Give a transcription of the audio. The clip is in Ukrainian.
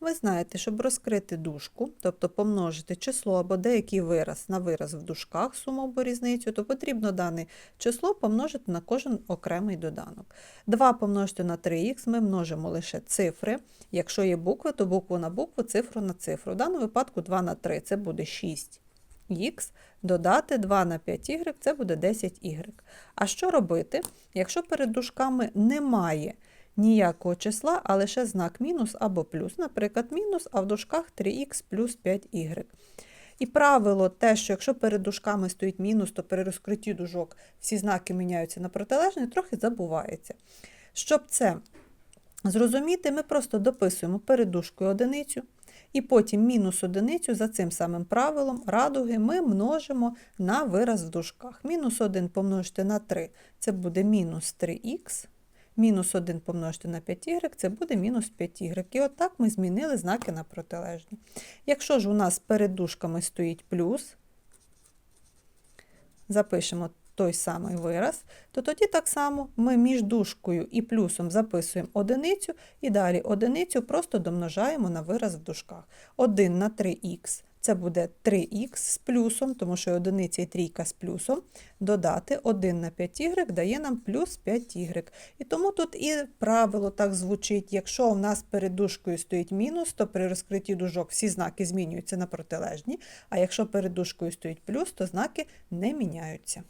Ви знаєте, щоб розкрити дужку, тобто помножити число або деякий вираз на вираз в дужках, суму або різницю, то потрібно дане число помножити на кожен окремий доданок. 2 помножити на 3х ми множимо лише цифри. Якщо є букви, то букву на букву, цифру на цифру. В даному випадку 2 на 3 це буде 6 х, додати 2 на 5y це буде 10y. А що робити, якщо перед дужками немає ніякого числа, а лише знак мінус або плюс, наприклад, мінус, а в дужках 3х плюс 5y. І правило те, що якщо перед дужками стоїть мінус, то при розкритті дужок всі знаки міняються на протилежні, трохи забувається. Щоб це зрозуміти, ми просто дописуємо перед дужкою одиницю, і потім мінус одиницю за цим самим правилом радуги ми множимо на вираз в дужках. Мінус 1 помножити на 3 це буде мінус 3х. Мінус 1 помножити на 5y, це буде мінус 5y. І отак ми змінили знаки на протилежні. Якщо ж у нас перед дужками стоїть плюс, запишемо той самий вираз, то тоді так само ми між дужкою і плюсом записуємо одиницю, і далі одиницю просто домножаємо на вираз в дужках. 1 на 3х це буде 3х з плюсом, тому що одиниця і трійка з плюсом. Додати 1 на 5y дає нам плюс 5y. І тому тут і правило так звучить, якщо у нас перед дужкою стоїть мінус, то при розкритті дужок всі знаки змінюються на протилежні, а якщо перед дужкою стоїть плюс, то знаки не міняються.